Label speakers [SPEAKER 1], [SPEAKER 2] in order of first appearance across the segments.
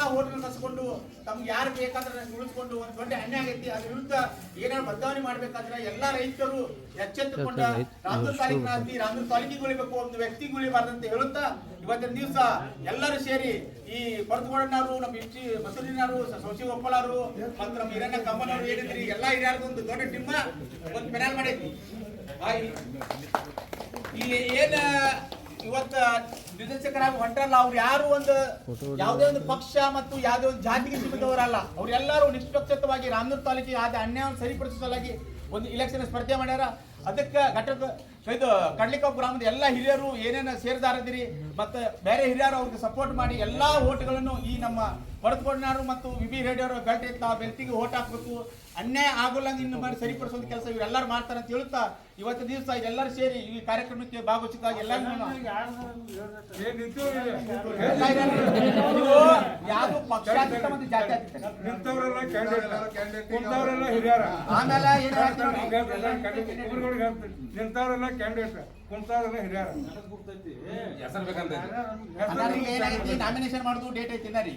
[SPEAKER 1] ಎಲ್ಲಾ ಹೋಟೆಲ್ ಕಸ್ಕೊಂಡು ತಮ್ಗೆ ಯಾರು ಬೇಕಾದ್ರೆ ಉಳಿಸ್ಕೊಂಡು ಒಂದು ದೊಡ್ಡ ಅನ್ಯಾಯ ಆಗೈತಿ ಅದ್ರ ವಿರುದ್ಧ ಏನಾದ್ರು ಬದಲಾವಣೆ ಮಾಡ್ಬೇಕಾದ್ರೆ ಎಲ್ಲಾ ರೈತರು. ಎಚ್ಚೆತ್ತುಕೊಂಡ ರಾಮದುರ್ಗ ತಾಲೂಕಿನ ಅತಿ ರಾಮದುರ್ಗ ತಾಲೂಕಿಗೆ ಉಳಿಬೇಕು ಒಂದು ವ್ಯಕ್ತಿಗೆ ಉಳಿಬಾರ್ದಂತ ಅಂತ ಹೇಳುತ್ತಾ ಇವತ್ತಿನ ದಿವಸ ಎಲ್ಲರೂ ಸೇರಿ ಈ ಪರದಗೌಡನವರು ನಮ್ಮ ಇಷ್ಟಿ ಬಸವಣ್ಣನವರು ಸೌಸಿ ಒಪ್ಪಲಾರು ಮತ್ತು ನಮ್ಮ ಹಿರಣ್ಯ ಕಮ್ಮನವರು ಹೇಳಿದ್ರಿ ಎಲ್ಲಾ ಹಿರಿಯರ್ದು ಒಂದು ದೊಡ್ಡ ಟಿಮ್ಮ ಒಂದು ಪೆನಾಲ್ ಮಾಡೈತಿ ಈ ಏನ ಇವತ್ತ ನಿರ್ದೇಶಕರಾಗಿ ಹೊಂಟಲ್ಲ ಅವ್ರು ಯಾರು ಒಂದು ಯಾವುದೇ ಒಂದು ಪಕ್ಷ ಮತ್ತು ಯಾವುದೇ ಒಂದು ಜಾತಿಗೆ ಸೀಮಿತವರಲ್ಲ ಅವ್ರೆಲ್ಲರೂ ನಿಷ್ಪಕ್ಷತವಾಗಿ ರಾಮನೂರ್ ತಾಲೂಕಿಗೆ ಆದ ಅನ್ಯಾಯವನ್ನು ಸರಿಪಡಿಸುವ ಸಲುವಾಗಿ ಒಂದು ಇಲೆಕ್ಷನ್ ಸ್ಪರ್ಧೆ ಮಾಡ್ಯಾರ. ಅದಕ್ಕೆ ಘಟಕ ಇದು ಕಡ್ಲಿಕಾವ್ ಗ್ರಾಮದ ಎಲ್ಲ ಹಿರಿಯರು ಏನೇನು ಸೇರಿದಾರದಿರಿ ಮತ್ತೆ ಬೇರೆ ಹಿರಿಯರು ಅವ್ರಿಗೆ ಸಪೋರ್ಟ್ ಮಾಡಿ ಎಲ್ಲಾ ಓಟ್ಗಳನ್ನು ಈ ನಮ್ಮ ಪಡೆದುಕೊಂಡಾರು ಮತ್ತು ವಿಬಿ ರೇಡಿಯೋರು ಗಂಟೆ ತಾವು ಬೆಲ್ತಿಗೆ ಓಟ್ ಹಾಕ್ಬೇಕು. ಅನ್ಯಾಯ ಆಗೋಲ್ಲಂಗೆ ಇನ್ನು ಮಾಡಿ ಸರಿಪಡಿಸೋದು ಕೆಲಸ ಇವರೆಲ್ಲರೂ ಮಾಡ್ತಾರೆ ಅಂತ ಹೇಳುತ್ತಾ ಇವತ್ತು ದಿವಸ ಎಲ್ಲರೂ ಸೇರಿ ಈ ಕಾರ್ಯಕ್ರಮಕ್ಕೆ ಭಾಗವಹಿಸಿದಾಗ ಎಲ್ಲರೂ ಎಲ್ಲ ಹಿರಿಯರು ಯಾವುದು ಪಕ್ಷಾತೀತ ಮತ್ತು ಜಾತ್ಯಾತೀತ? ಆಮೇಲೆ ಏನು ಹೇಳ್ತೀವಿ
[SPEAKER 2] ನಿಂತವರೆಲ್ಲ ಕ್ಯಾಂಡಿಡೇಟ್ ಹಿರಿಯರ.
[SPEAKER 3] ಹೆಸರು ಬೇಕಂತ
[SPEAKER 1] ಏನಾಗೈತಿ ನಾಮಿನೇಷನ್ ಮಾಡುದು ಡೇಟ್ ಐತಿ ರೀ.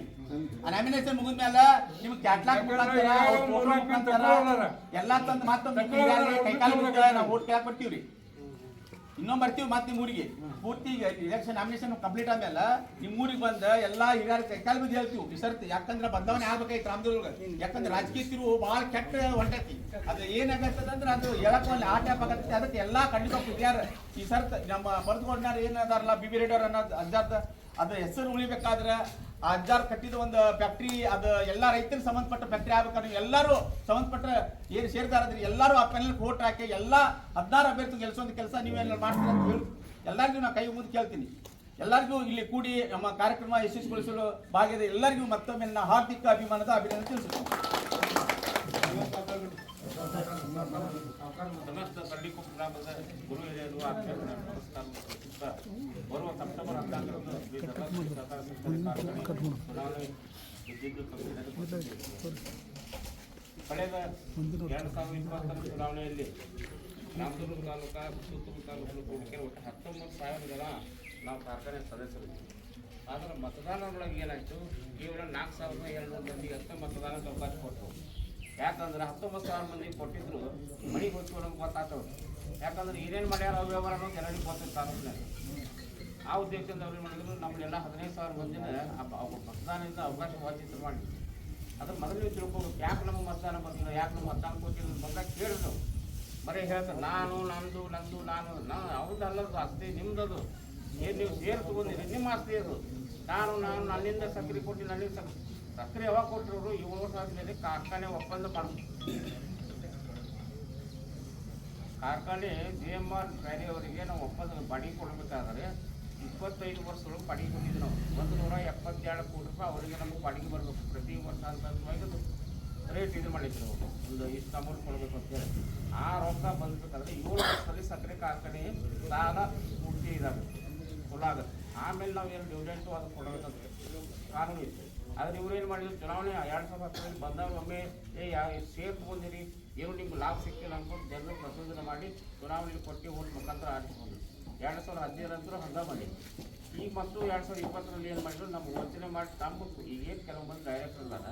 [SPEAKER 1] ಆ ನಾಮಿನೇಷನ್ ಮುಗಿದ್ಮೇಲೆ ನಿಮ್ಗೆ ಕ್ಯಾಟ್ಲಾಗ್ ಮುಖಾಂತರ ಎಲ್ಲಾ ತಂದು ಮತ್ತೊಂದು ಕೈಕಾಲು ಮುಗಿದ ನಾವು ಓಟ್ ಕೇಳಕ್ ಬರ್ತೀವ್ರಿ. ಇನ್ನೊಮ್ಮೆ ಬರ್ತೀವಿ ಮತ್ತೆ ನಿಮ್ಮ ಊರಿಗೆ. ಪೂರ್ತಿ ಈಗ ಇಲೆಕ್ಷನ್ ನಾಮಿನೇಷನ್ ಕಂಪ್ಲೀಟ್ ಆದ್ಮೇಲೆ ನಿಮ್ಮ ಊರಿಗೆ ಬಂದ ಎಲ್ಲಾ ಹಿರಿಯರ ಕೈಕಾಲು ಬಿದ್ದು ಹೇಳ್ತೀವಿ ಈ ಸರ್ತಿ ಯಾಕಂದ್ರೆ ಬಂದವನೇ ಆಗ್ಬೇಕಾಯ್ತು ರಾಮದುರ್ಗ ಯಾಕಂದ್ರೆ ರಾಜಕೀಯ ತಿರುವು ಭಾಳ ಕೆಟ್ಟ ಹೊಂಟೈತಿ ಅದು ಏನಾಗತ್ತದಂದ್ರೆ ಅದು ಒಂದು ಆಟ ಆಗತ್ತೆ. ಅದಕ್ಕೆ ಎಲ್ಲಾ ಖಂಡಿತ ಹಿರಿಯರ ಈ ಸರ್ತ್ ನಮ್ಮ ಬರೆದುಕೊಂಡಾರ ಏನದಾರಲ್ಲ ಬಿ ಬಿ ರೇಡಿಯೋರ್ ಅನ್ನೋದು ಅಜ್ಜಾರ್ದ ಅದು ಹೆಸರು ಉಳಿಬೇಕಾದ್ರೆ ಅಜ್ಜಾರ್ ಕಟ್ಟಿದ ಒಂದು ಫ್ಯಾಕ್ಟ್ರಿ, ಅದು ಎಲ್ಲಾ ರೈತರಿಗೆ ಸಂಬಂಧಪಟ್ಟ ಫ್ಯಾಕ್ಟ್ರಿ ಆಗ್ಬೇಕಾದ್ರೆ ಎಲ್ಲರೂ ಸಂಬಂಧಪಟ್ಟ ಏನು ಸೇರ್ತಾರದ್ರಿ ಎಲ್ಲರೂ ಆ ಪೆನಲ್ ಕೋಟ್ ಹಾಕಿ ಎಲ್ಲಾ ಹದಿನಾರು ಅಭ್ಯರ್ಥಿ ಒಂದು ಕೆಲಸ ನೀವೆಲ್ಲ ಮಾಡ್ತೀರ ಅಂತ ಹೇಳಿ ಎಲ್ಲರಿಗೂ ನಾ ಕೈ ಮುಂದೆ ಕೇಳ್ತೀನಿ. ಎಲ್ಲರಿಗೂ ಇಲ್ಲಿ ಕೂಡಿ ನಮ್ಮ ಕಾರ್ಯಕ್ರಮ ಯಶಸ್ವಿಗೊಳಿಸಲು ಭಾಗ್ಯದ ಎಲ್ಲರಿಗೂ ಮತ್ತೊಮ್ಮೆ ನನ್ನ ಹಾರ್ದಿಕ ಅಭಿಮಾನದ ಅಭಿನಂದನೆ ತಿಳಿಸುತ್ತೇನೆ.
[SPEAKER 4] ಸಮಸ್ತ ಕಳ್ಳಿಕೊಪ್ಪ ಗ್ರಾಮದ ಗುರು ಹಿರಿಯರು ನಮಸ್ಕಾರ ಬರುವ ಸೆಪ್ಟೆಂಬರ್ ಹದಿನಾಲ್ಕರಂದು ಚುನಾವಣೆ ಗೊತ್ತಿದೆ. ಕಳೆದ ಎರಡು ಸಾವಿರದ ಇಪ್ಪತ್ತರ ಚುನಾವಣೆಯಲ್ಲಿ ರಾಮದುರ್ಗ ತಾಲೂಕು ಸುತ್ತಮುತ್ತ ತಾಲೂಕು ಕೂಡಿಕೆ ಒಟ್ಟು ಹತ್ತೊಂಬತ್ತು ಸಾವಿರ ಜನ ನಾವು ಕಾರ್ಖಾನೆ ಸದಸ್ಯರು ಆದರೆ ಮತದಾನದೊಳಗೆ ಏನಾಯಿತು ಕೇವಲ ನಾಲ್ಕು ಸಾವಿರದ ಎರಡು ಮಂದಿಗೆ ಅಷ್ಟೇ ಮತದಾನಕ್ಕೆ ಅವಕಾಶ ಕೊಟ್ಟರು ಯಾಕಂದ್ರೆ ಹತ್ತೊಂಬತ್ತು ಸಾವಿರ ಮಂದಿ ಕೊಟ್ಟಿದ್ರು ಮನೆಗೆ ನಮ್ಗೆ ಗೊತ್ತಾಗ್ತವೆ ಯಾಕಂದ್ರೆ ಏನೇನು ಮಾಡ್ಯಾರ ಅವ್ಯವಹಾರ ಅನ್ನೋದು ಎಲ್ಲರಿಗೂ ಗೊತ್ತಿತ್ತು ತಾಲೂಕಿನಾಗ ಆ ಉದ್ದೇಶದಿಂದ ಅವ್ರು ಏನು ಮಾಡಿದ್ರು ನಮ್ಮನ್ನೆಲ್ಲ ಹದಿನೈದು ಸಾವಿರ ಮಂದಿನ ಮತದಾನದಿಂದ ಅವಕಾಶ ವಂಚಿತ ಮಾಡಿ ಅದ್ರ ಮೊದಲು ನೀವು ತಿಳ್ಕೊಬೇಕು ಯಾಕೆ ನಮ್ಮ ಮತದಾನ ಬರ್ತಿಲ್ಲ, ಯಾಕೆ ನಮ್ಮ ಮತದಾನ ಕೊಟ್ಟಿಲ್ಲ ಬಂದಾಗ ಕೇಳಿದ್ರು. ಬರೀ ಹೇಳ್ತಾರೆ, ನಾನು, ನಂದು ನಂದು, ನಾನು. ನಾನು ಅವ್ರದ್ದು ಅಲ್ಲದು ಆಸ್ತಿ, ನಿಮ್ದದು. ಏನು ನೀವು ಸೇರ್ ನಿಮ್ಮ ಆಸ್ತಿ ಅದು. ನಾನು ನಾನು, ನನ್ನಿಂದ ಸಕ್ರಿ ಕೊಟ್ಟು ನನ್ನಿಂದ ಸಕ್ ಸಕ್ಕರೆ ಯಾವಾಗ ಕೊಟ್ಟರು ಏಳು ವರ್ಷ ಆದ್ಮೇಲೆ ಕಾರ್ಖಾನೆ ಒಪ್ಪಂದ ಮಾಡಿ ಕಾರ್ಖಾನೆ ಜಿ ಎಂ ಆರ್ ಬ್ಯಾರೆ ಅವರಿಗೆ ನಾವು ಒಪ್ಪಂದ ಬಾಡಿಗೆ ಕೊಡಬೇಕಾದ್ರೆ ಇಪ್ಪತ್ತೈದು ವರ್ಷದೊಳಗೆ ಬಾಡಿಗೆ ಕೊಟ್ಟಿದ್ವಿ ನಾವು. ಒಂದು ನೂರ ಎಪ್ಪತ್ತೆರಡು ಕೋಟಿ ರೂಪಾಯಿ ಅವರಿಗೆ ನಮಗೆ ಬಾಡಿಗೆ ಬರಬೇಕು. ಪ್ರತಿ ವರ್ಷ ಅದು ರೇಟ್ ಇದು ಮಾಡಿದ್ರು ಅವರು. ಒಂದು ಇಷ್ಟು ಅಮೌಂಟ್ ಕೊಡಬೇಕು ಅಂತೇಳಿ ಆ ರೊಕ್ಕ ಬಂದ್ಬೇಕಾದ್ರೆ ಏಳು ವರ್ಷದಲ್ಲಿ ಸಕ್ಕರೆ ಕಾರ್ಖಾನೆ ಸಾಲ ಪೂರ್ತಿ ಇದಾಗುತ್ತೆ. ಫುಲ್ ಆಗುತ್ತೆ. ಆಮೇಲೆ ನಾವು ಏನು ಡಿವಿಡೆಂಟು ಅದು ಕೊಡಬೇಕಂತ ಕಾನೂನು ಇತ್ತು ಆದ್ರೆ ಇವ್ರು ಏನು ಮಾಡಿದ್ರು? ಚುನಾವಣೆ ಎರಡು ಸಾವಿರದ ಹತ್ತರಲ್ಲಿ ಬಂದಾಗ ಒಮ್ಮೆ, ಏ, ಯಾ ಸೇಫ್ ಬಂದಿರಿ, ಏನು ನಿಮ್ಗೆ ಲಾಭ ಸಿಕ್ಕಿಲ್ಲ ಅಂದ್ಕೊಂಡು ಜನರು ಪ್ರಚೋದನೆ ಮಾಡಿ ಚುನಾವಣೆಗೆ ಕೊಟ್ಟು ಓಟ್ ಮುಖಾಂತರ ಆರಿಸ್ಕೊಂಡು ಎರಡು ಸಾವಿರದ ಹದಿನೈದರಂತರೂ ಹಂಗ ಮಾಡಿದ್ರು ಈಗ ಮತ್ತು ಎರಡು ಸಾವಿರದ ಇಪ್ಪತ್ತರಲ್ಲಿ ಏನು ಮಾಡಿದ್ರು? ನಮ್ಮ ವಂಚನೆ ಮಾಡಿ ತಮ್ಮ ಈಗೇನು ಕೆಲವು ಮಂದಿ ಡೈರೆಕ್ಟರ್ ಅದಾರ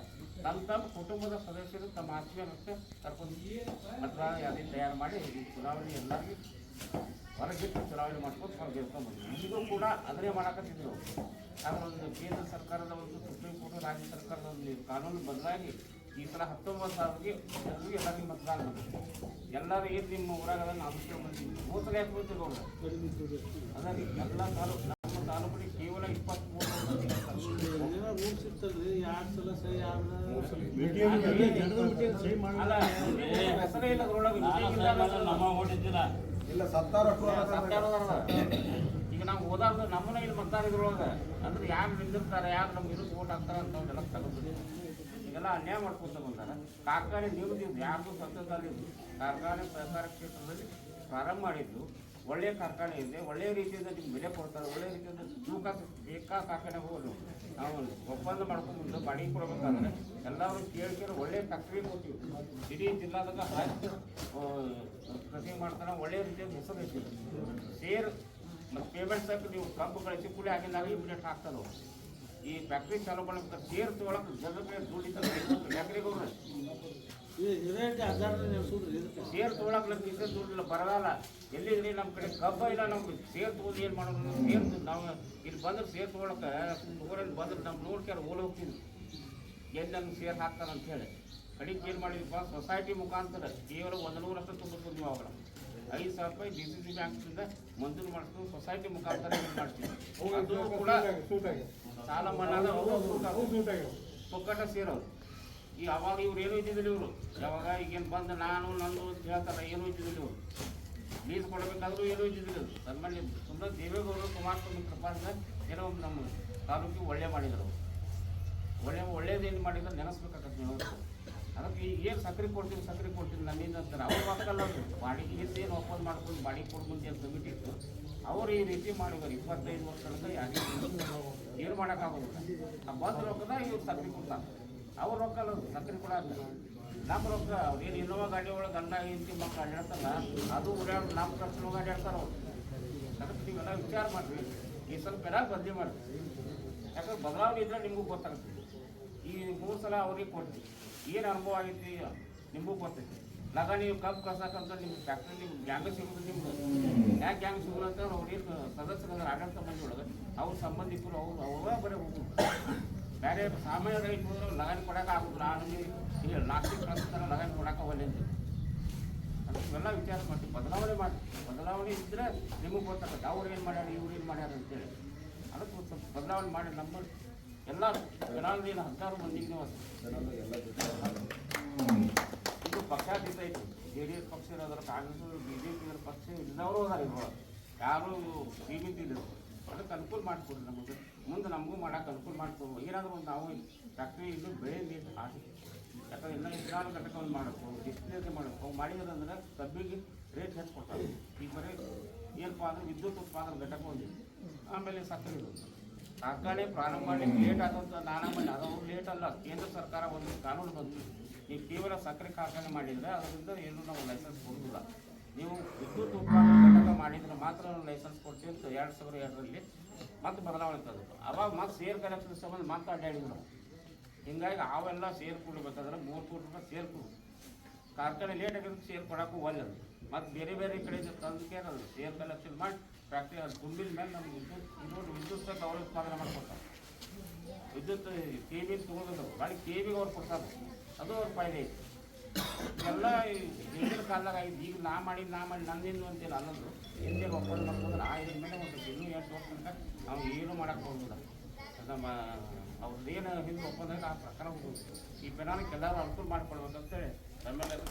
[SPEAKER 4] ತಮ್ಮ ತಮ್ಮ ಕುಟುಂಬದ ಸದಸ್ಯರು ತಮ್ಮ ಆತ್ಮೀಯರಷ್ಟೇ ಕರ್ಕೊಂಡು ಅಥವಾ ಯಾವುದೇ ತಯಾರು ಮಾಡಿ ಚುನಾವಣೆ ಎಲ್ಲರಿಗೂ ಹೊರಗಿಟ್ಟು ಚುನಾವಣೆ ಮಾಡ್ಕೊಂಡು ಹೊರಗೆ ಗೆಲ್ಕೊಂಡ್ಬಂದ್ವಿ ಈಗೂ ಕೂಡ ಅದನ್ನೇ ಮಾಡಕತ್ತಿದ್ರು ಆದ್ರೆ ಒಂದು ಕೇಂದ್ರ ಸರ್ಕಾರದ ಒಂದು ಸುಪ್ರೀಂ ಕೋರ್ಟ್ ರಾಜ್ಯ ಸರ್ಕಾರದ ಒಂದು ಕಾನೂನು ಬದಲಾಗಿ ಈ ಸಲ ಹತ್ತೊಂಬತ್ತು ಸಾವಿರಕ್ಕೆ ಎಲ್ಲರಿಗೂ ಎಲ್ಲರಿಗೂ ಮತದಾನ ಎಲ್ಲರೂ ಏನು ನಿಮ್ಮ ಊರಾಗ ಅದನ್ನು ಆಲೋಚನೆ ಬಂದಿದ್ದೀವಿ ಹೋಸಲ ಯಾಕೆ ಬಂದಿದ್ರು ಅವ್ರು ಅದರಲ್ಲಿ ಎಲ್ಲ ತಾಲೂಕು ನಮ್ಮ ತಾಲೂಕಿಗೆ ಕೇವಲ ಇಪ್ಪತ್ತ್ಮೂರು ಮಂದಿ ಅಲ್ಲ ಹೆಸರೇ ಇಲ್ಲ ಅದ್ರೊಳಗೆ ನಮ್ಮ ಓಟಿದ್ದಿಲ್ಲ
[SPEAKER 2] ಇಲ್ಲ ಸತ್ತಾರ
[SPEAKER 4] ಸರ್ಕಾರದವ್ರಲ್ಲ. ಈಗ ನಾವು ಹೋದಾಗ ನಮ್ಮನ್ನ ಇಲ್ಲಿ ಮತ್ತಾರ ಇದ್ರೊಳಗೆ ಅಂದ್ರೆ ಯಾರು ನಿಂದಿರ್ತಾರೆ, ಯಾರು ನಮ್ಗೆ ಇರೋದು ಓಟ್ ಹಾಕ್ತಾರೆ ಅಂತ ತಗೊಂಡ್ಬಿಟ್ಟು ಈಗೆಲ್ಲ ಅನ್ಯಾಯ ಮಾಡ್ಕೊತ ಬಂದಾರೆ ಕಾರ್ಖಾನೆ ನಿಮ್ದಿದ್ದು ಯಾರ್ದು ಸ್ವಚ್ಛದಲ್ಲಿ ಕಾರ್ಖಾನೆ ಸಹಕಾರ ಕ್ಷೇತ್ರದಲ್ಲಿ ಪ್ರಾರಂಭ ಮಾಡಿದ್ದು ಒಳ್ಳೆಯ ಕಾರ್ಖಾನೆ ಇದೆ ಒಳ್ಳೆಯ ರೀತಿಯಿಂದ ನಿಮ್ಗೆ ಬೆಲೆ ಕೊಡ್ತಾರೆ ಒಳ್ಳೆಯ ರೀತಿಯಿಂದ ತೂಕ ಬೇಕಾ ಕಾರ್ಖಾನೆ ಹೋಗೋದು. ನಾವು ಒಪ್ಪಂದ ಮಾಡ್ಕೊಂಡು ಬಾಡಿಗೆ ಕೊಡ್ಬೇಕಾದ್ರೆ ಎಲ್ಲರೂ ಕೇಳಿ ಕೇಳಿ ಒಳ್ಳೆಯ ಫ್ಯಾಕ್ಟ್ರಿ ಕೊಟ್ಟಿವಿ ಇಡೀ ಜಿಲ್ಲಾದಾಗ ಕೃಷಿ ಮಾಡ್ತಾನೆ ಒಳ್ಳೆಯ ರೀತಿಯಲ್ಲಿ ಹೆಸರು ಸೇರ್ ಮತ್ತು ಪೇಮೆಂಟ್ ತಕ್ಕ ನೀವು ಕಬ್ಬು ಕಳಿಸಿ ಕೂಲಿ ಹಾಕಿದಾಗ ಇಮಿಡಿಯೇಟ್ ಹಾಕ್ತಾರೆ ಅವ್ರು. ಈ ಫ್ಯಾಕ್ಟ್ರಿ ಚಾಲೂ ಮಾಡ್ಬೇಕಾದ್ರೆ ಸೇರ್ ತೊಗೊಳಕ್ಕೆ ಜನರಿಗೆ ದುಡ್ಡಿದ್ದಾರೆ ಫ್ಯಾಕ್ಟ್ರಿಗವ್ರು ಸೇರ್ ತೊಗೊಳಕ್ ನಮ್ಗೆ ಇದ್ರೆ ದುಡ್ಡಿಲ್ಲ ಬರಗಾಲ. ಎಲ್ಲಿದ್ರಿ ನಮ್ಮ ಕಡೆ ಕಬ್ಬ ಇಲ್ಲ ನಮ್ಗೆ. ಸೇರ್ ತೊಗೊಂಡು ಏನು ಮಾಡೋದು? ಸೇರ್ ನಾವು ಇಲ್ಲಿ ಬಂದ್ರೆ ಸೇರ್ ತೊಗೊಳಕ್ಕೆ ಊರಲ್ಲಿ ಬಂದ್ರೆ ನಮ್ಮ ನೋಡ್ಕೊಂಡು ಓಲ್ ಹೋಗ್ತೀವಿ ಎಲ್ಲಿ ನಮ್ಗೆ ಸೇರ್ ಹಾಕ್ತಾರೆ ಅಂತ ಹೇಳಿ. ಕಡಿಗೆ ಏನು ಮಾಡಿದ್ವಿ ಸೊಸೈಟಿ ಮುಖಾಂತರ ಕೇವಲ ಒಂದು ನೂರಷ್ಟು ತುಂಬಿಸ್ತೀವಿ ಅವಾಗ. ಐದು ಸಾವಿರ ರೂಪಾಯಿ ಡಿ ಸಿ ಸಿ ಬ್ಯಾಂಕ್ನಿಂದ ಮಂಜೂರು ಮಾಡಿಸ್ಕೊಂಡು ಸೊಸೈಟಿ ಮುಖಾಂತರ ಏನು ಮಾಡ್ತೀವಿ ಅದು ಕೂಡ ಸಾಲ ಸೇರೋರು. ಈ ಅವಾಗ ಇವ್ರು ಏನೂ ಇದ್ದಿದ್ದಿಲ್ಲ ಇವರು. ಯಾವಾಗ ಈಗೇನು ಬಂದು ನಾನು ನಂದು ಅಂತ ಹೇಳ್ತಾರೆ ಏನೂ ಇದ್ದಿದ್ದಿಲ್ಲ ಇವರು. ಲೀಸ್ ಕೊಡಬೇಕಾದ್ರೂ ಏನೂ ಇದ್ದಿದ್ದಿಲ್ಲ ನಮ್ಮಲ್ಲಿ ಸುಮ್ಮನೆ ದೇವೇಗೌಡರು ಕುಮಾರಸ್ವಾಮಿ ಕೃಪಾಂತ ಏನೋ ಒಂದು ನಮ್ಮ ತಾಲೂಕಿಗೆ ಒಳ್ಳೆ ಮಾಡಿದರು ಒಳ್ಳೆ ಒಳ್ಳೇದೇನು ಮಾಡಿದ್ರೆ ನೆನೆಸ್ಬೇಕಾಗತ್ತೆ ನೀವು ಅದಕ್ಕೆ ಈಗ ಏನು ಸಕ್ಕರೆ ಕೊಡ್ತೀನಿ ಸಕ್ಕರೆ ಕೊಡ್ತೀನಿ ನನ್ನಿಂದ ಅಂತಾರೆ, ಅವ್ರು ಮಕ್ಕಳು ಬಾಡಿಗೆ ಏನು ಒಪ್ಪಂದ ಮಾಡ್ಕೊಂಡು ಬಾಡಿಗೆ ಕೊಡು ಮುಂದೆ ಅಂತ ಕಮಿಟಿ ಅವ್ರು ಈ ರೀತಿ ಮಾಡಿದ್ರು ಇಪ್ಪತ್ತೈದು ವರ್ಷದಿಂದ ಯಾರಿಗೆ ಏನು ಮಾಡೋಕ್ಕಾಗೋದಿಲ್ಲ. ಆ ಬಂದ ರೊಕ್ಕದ ಇವ್ರು ಸಕ್ಕರೆ ಕೊಡ್ತಾರೆ. ಅವ್ರ ರೊಕ್ಕ ಅಲ್ಲ ಸಕ್ಕರೆ ಕೂಡ ಅಲ್ಲ. ನಮ್ಮ ರೊಕ್ಕ ಏನು ಇನ್ನೋವಾ ಗಾಡಿ ಒಳಗೆ ಗಂಡ ಹೆಂಡತಿ ಮಕ್ಕಳು ಅಡ್ಡಾಡ್ತಾರಲ್ಲ ಅದು ಓಡಾಡ್ ನಮ್ಮ ಖರ್ಚು ಅಡ್ಡಾಡ್ತಾರೆ ಅವ್ರು. ಅದಕ್ಕೆ ನೀವೆಲ್ಲ ವಿಚಾರ ಮಾಡಿರಿ. ಈ ಸ್ವಲ್ಪ ಎಲ್ಲ ಬದಲಿ ಮಾಡಿ ಯಾಕಂದ್ರೆ ಬದಲಾವಣೆ ಇದ್ರೆ ನಿಮಗೂ ಗೊತ್ತಾಗುತ್ತೆ. ಈ ಮೂರು ಸಲ ಅವ್ರಿಗೆ ಕೊಡ್ತೀವಿ ಏನು ಅನುಭವ ಆಗೈತಿ ನಿಮಗೂ ಗೊತ್ತೈತಿ. ಲಗ ನೀವು ಕಬ್ಬು ಕಸಾಕಂತ ನಿಮ್ಮ ಫ್ಯಾಕ್ಟ್ರಿ ನಿಮ್ಮ ಗ್ಯಾಂಗ್ ಸಿಗೋದು ನಿಮ್ಗೆ? ಯಾಕೆ ಗ್ಯಾಂಗ್ ಸಿಗೋದು ಅಂತ ಅವ್ರೇನು ಸದಸ್ಯರ ಆಡಳಿತ ಮಂದಿ ಒಳಗೆ ಅವ್ರ ಸಂಬಂಧಿಕರು, ಅವ್ರು ಅವರೇ ಬರೀ ಹೋಗುದು. ಬೇರೆ ಸಾಮಾನ್ಯ ರೈತ ಹೋದ್ರೆ ಲಗನ್ ಕೊಡಕ್ಕೆ ಆಗುದು ನಾನು ಇಲ್ಲಿ ನಾಲ್ಕು ಕಳಿಸ್ತಾರೆ ಲಗನ್ ಕೊಡಕ್ಕೆ ಒಲ್ಲೆಂದು ಇವೆಲ್ಲ ವಿಚಾರ ಮಾಡಿ ಬದಲಾವಣೆ ಮಾಡಿ ಬದಲಾವಣೆ ಇದ್ರೆ ನಿಮಗೆ ಗೊತ್ತಾಗುತ್ತೆ. ಅವ್ರು ಏನು ಮಾಡ್ಯಾರ, ಇವ್ರು ಏನು ಮಾಡ್ಯಾರ ಅಂತೇಳಿ. ಅದಕ್ಕೆ ಸ್ವಲ್ಪ ಬದಲಾವಣೆ ಮಾಡಿ ನಮ್ಮ ಎಲ್ಲ ಜನಾಂಗದಿಂದ ಹತ್ತಾರು ಮಂದಿಗೆ ಇದು ಪಕ್ಷಾತೀತ ಐತಿ. ಜೆ ಡಿ ಎಸ್ ಪಕ್ಷ ಇರೋದ್ರ ಕಾಂಗ್ರೆಸ್ ಬಿ ಜೆ ಪಿ ಪಕ್ಷ ಇಲ್ಲದವರು ಅದಾರ ಇದ್ರೊಳಗೆ ಯಾರು ಸೀಮಿತ ಇಲ್ಲ ಅದಕ್ಕೆ ಅನುಕೂಲ ಮಾಡಿಕೊಡ್ರಿ ನಮಗೆ. ಮುಂದೆ ನಮಗೂ ಮಾಡಕ್ಕೆ ಅನುಕೂಲ ಮಾಡ್ಕೊಡು ಏನಾದರೂ ಒಂದು ನಾವು ಫ್ಯಾಕ್ಟ್ರಿ ಇದು ಬೆಳೆಯಲಿ ಅಂತ ಆಸೆ. ಯಾಕಂದ್ರೆ ಎಲ್ಲ ಇಸ್ರಾಲ್ ಘಟಕ ಒಂದು ಮಾಡಬೇಕು. ಡಿಸ್ಪ್ಲೇಗೆ ಮಾಡಬೇಕು. ಮಾಡಿದ್ರಂದ್ರೆ ಕಬ್ಬಿಗೆ ರೇಟ್ ಹೆಚ್ಚು ಕೊಡ್ತಾರೆ. ಈ ಬರೀ ಏನಪ್ಪ ಅಂದ್ರೆ ವಿದ್ಯುತ್ ಉತ್ಪಾದನಾ ಘಟಕ ಒಂದಿದೆ. ಆಮೇಲೆ ಸಕ್ಕರೆ ಕಾರ್ಖಾನೆ ಪ್ರಾರಂಭ ಮಾಡಲಿಕ್ಕೆ ಲೇಟ್ ಆದಂಥ ನಾನಾ ಮಾಡಿ, ಅದು ಲೇಟ್ ಅಲ್ಲ, ಕೇಂದ್ರ ಸರ್ಕಾರ ಒಂದು ಕಾನೂನು ಬಂದು ನೀವು ಕೇವಲ ಸಕ್ಕರೆ ಕಾರ್ಖಾನೆ ಮಾಡಿದರೆ ಅದರಿಂದ ಏನು ನಾವು ಲೈಸೆನ್ಸ್ ಕೊಡೋದಿಲ್ಲ ನೀವು ವಿದ್ಯುತ್ ಉತ್ಪಾದನಾ ಘಟಕ ಮಾಡಿದರೆ ಮಾತ್ರ ಲೈಸೆನ್ಸ್ ಕೊಡ್ತೀವಿ ಅಂತ ಎರಡು ಸಾವಿರ ಎರಡರಲ್ಲಿ ಮತ್ತೆ ಬದಲಾವಣೆ ತಂದು ಅವಾಗ ಮತ್ತೆ ಸೇರ್ ಕಲೆಕ್ಷನ್ ಸಂಬಂಧ ಮತ್ತೆ ಅಡ್ಡಾಡಿದ್ರು ಹಿಂಗಾಗಿ ಅವೆಲ್ಲ ಸೇರ್ ಕೊಡಬೇಕಾದ್ರೆ ಮೂರು ಕೋಟಿ ರೂಪಾಯಿ ಸೇರ್ ಕೊಡು. ಕಾರ್ಖಾನೆ ಲೇಟ್ ಆಗಿರೋದು ಸೇರ್ ಕೊಡೋಕ್ಕೂ ಒಲ್ಲೆ ಮತ್ತು ಬೇರೆ ಬೇರೆ ಕಡೆಯಿಂದ ತಂದು ಕೇಳೋದು ಸೇರ್ ಕಲೆಕ್ಷನ್ ಮಾಡಿ. ಫ್ಯಾಕ್ಟ್ರಿ ಅದು ತುಂಬಿದ ಮೇಲೆ ನಮ್ಗೆ ವಿದ್ಯುತ್ ಇನ್ನೊಂದು ವಿದ್ಯುತ್ ಅವರು ಉತ್ಪಾದನೆ ಮಾಡ್ಕೊಡ್ತಾರೆ. ವಿದ್ಯುತ್ ಕೆ ಬಿ ತೊಗೊಂಡಿದ್ರು ಗಾಡಿ ಕೆ ಬಿಗೆ ಅವ್ರು ಕೊಡ್ತಾರೆ. ಅದು ಅವ್ರ ಫಾಯ್ದೆ ಐತಿ. ಎಲ್ಲ ಹಿಂದಿನ ಕಾಲದಾಗ ಆಯ್ತು ಈಗ ನಾ ಮಾಡಿ ನಾ ಮಾಡಿ ನಂದಿನ್ನು ಅಂತೇಳಿ ಅನ್ನೋದು ಹಿಂದೆ ಒಪ್ಪಂದ ಮಾಡ್ಕೊಂಡ್ರೆ ಆ ಇದ್ರ ಮೇಲೆ ಒಂದು ಇನ್ನೂ ಎಷ್ಟು ವರ್ಷ ತನಕ ನಾವು ಏನು ಮಾಡಕ್ಕೆ ಹೋಗಿಲ್ಲ ನಮ್ಮ ಅವ್ರದ್ದೇನು ಹಿಂದೆ ಒಪ್ಪಂದ ಆ ಪ್ರಕಾರ ಹೋಗ್ಬೋದು ಈ ಬೆನಾನಕ್ಕೆ ಎಲ್ಲರೂ ಅನುಕೂಲ ಮಾಡ್ಕೊಳ್ಬೇಕಂತೇಳಿ ನಮ್ಮೆಲ್ಲರೂ